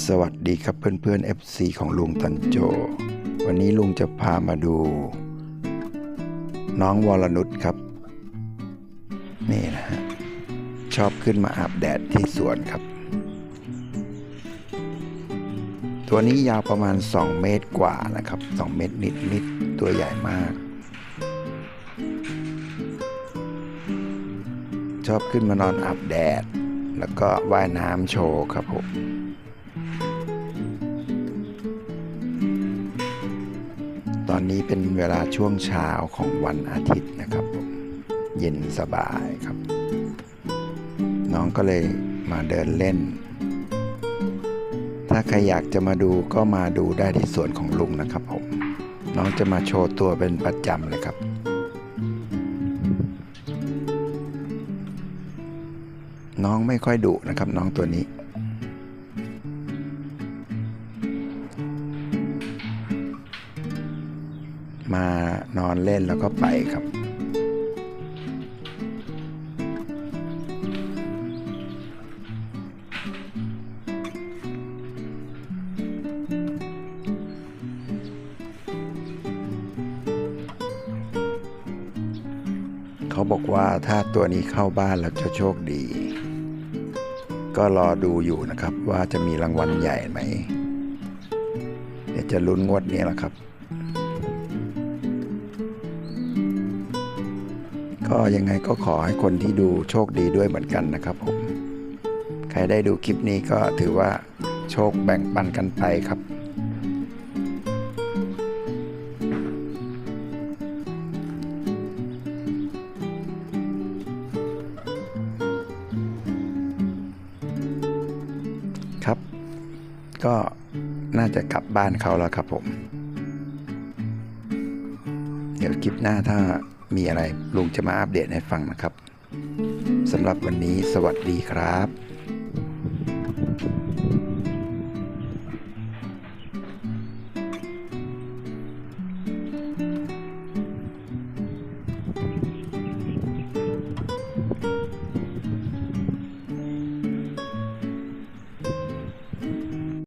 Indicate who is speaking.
Speaker 1: สวัสดีครับเพื่อนๆ FC ของลุงตันโจ วันนี้ลุงจะพามาดู น้องวรนุชครับ นี่นะฮะ ชอบขึ้นมาอาบแดดที่สวนครับ ตัวนี้ยาวประมาณ 2 เมตรกว่านะครับ 2 เมตรนิดๆ ตัวใหญ่มาก ชอบขึ้นมานอนอาบแดด แล้วก็ว่ายน้ำโชว์ครับผม ตอนนี้เป็นเวลาช่วงเช้าของวันอาทิตย์นะครับผมเย็นสบายครับ น้องก็เลยมาเดินเล่น ถ้าใครอยากจะมาดูก็มาดูได้ที่สวนของลุงนะครับผมน้องจะมาโชว์ตัวเป็นประจำเลยครับ น้องไม่ค่อยดุนะครับน้องตัวนี้ มานอนเล่นแล้วก็ไปครับเขาบอกว่าถ้าตัวนี้เข้าบ้านแล้วจะโชคดี ก็รอดูอยู่นะครับว่าจะมีรางวัลใหญ่ไหมเดี๋ยวจะลุ้นงวดนี้แหละครับ ก็ยังไงก็ขอให้คนที่ดูโชคดีด้วยเหมือนกันนะครับผม ใครได้ดูคลิปนี้ก็ถือว่าโชคแบ่งปันกันไปครับครับ ก็น่าจะกลับบ้านเขาแล้วครับผม เดี๋ยวคลิปหน้าถ้า มีอะไรลุงจะมาอัปเดตให้ฟังนะครับสำหรับวันนี้สวัสดีครับ